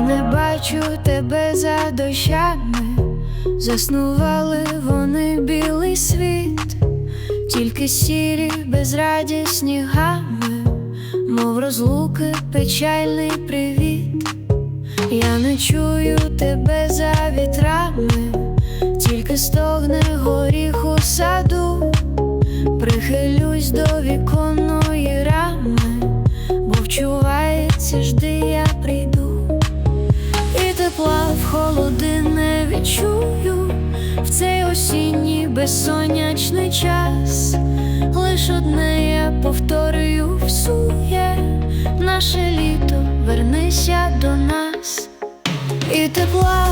бачу тебе за дощами, заснували вони білий світ, тільки сірі безрадісні гами, мов розлуки, печальний привіт. Я не чую тебе за вітрами, тільки стогне горіх у саду, прихилюсь до віконної рами, бо вчувається, жди, в не відчую в цей осінній безсонячний час. Лиш одне я повторюю всує наше літо, вернися до нас, і тепла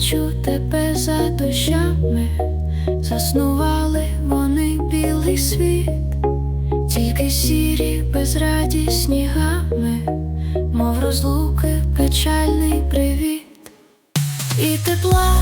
бачу тебе за дощами, заснували вони білий світ, тільки сірі безрадісні гами, мов розлуки, печальний привіт, і тепла